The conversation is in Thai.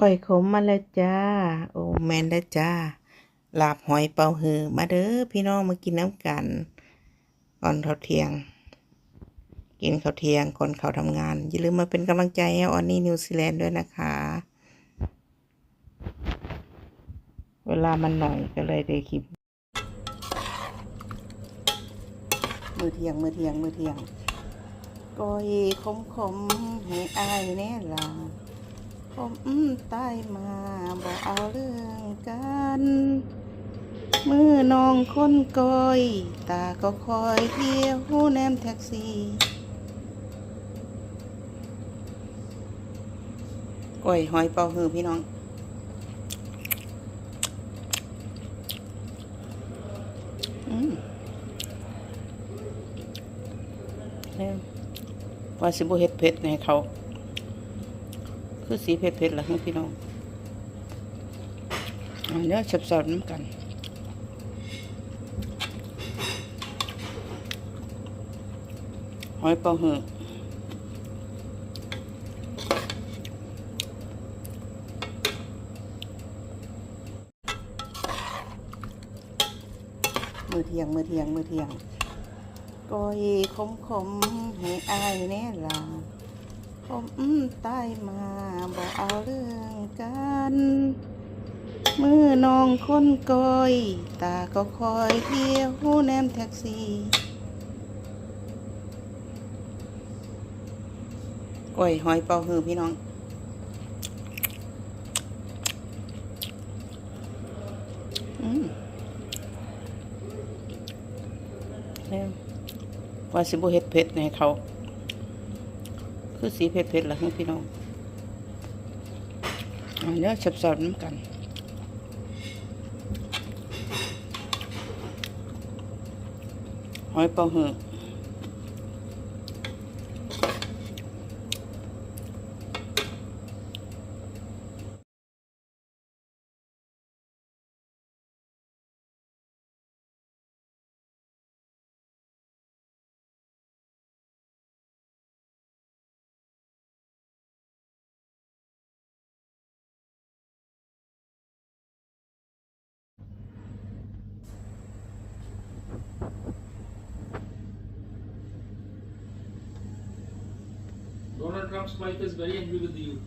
ก้อยขมมาแล้วจ้า โอ้แมนแล้วจ้าลาบหอยเป่าฮือ มาเด้อพี่น้องมากินน้ำกัน ก่อนเขาวเที่ยง กินข้าวเที่ยงก่อนเขาทำงาน อย่าลืมมาเป็นกำลังใจให้ออนนี่นิวซีแลนด์ด้วยนะคะ เวลามันหน่อยก็เลยได้คลิป มือเที่ยงมือเที่ยงมือเที่ยงก้อยขมขมให้อายแน่ล่ะ ผมตายมาบอกเอาเรื่องกันมือน้องคนก้อยตาก็คอยเที่ยวแนมแท็กซี่ก้อยหอยเป่าฮือพี่น้องอืมแล้วว่าสิบ่เฮ็ดเผ็ดให้เขา คือสีเผ็ดๆล่ะพี่น้องอันนี้ชับๆน้ำกันหอยเป่าหือมือเทียง มือเทียง มือเทียงก้อยขมขมให้อายแน่ล่ะ ผมตายมาบอกเอาเรื่องกันมือน้องคนก้อยตาก็คอยเที่ยวแนมแท็กซี่ก้อยหอยเป่าฮือพี่น้องอืมแล้วว่าสิบุเฮ็ดเผ็ดให้เขา คือสีเผ็ดๆล่ะพี่น้องอันนี้สับๆน้ำกันหอยเป่าหือ Trump's wife is very angry with you.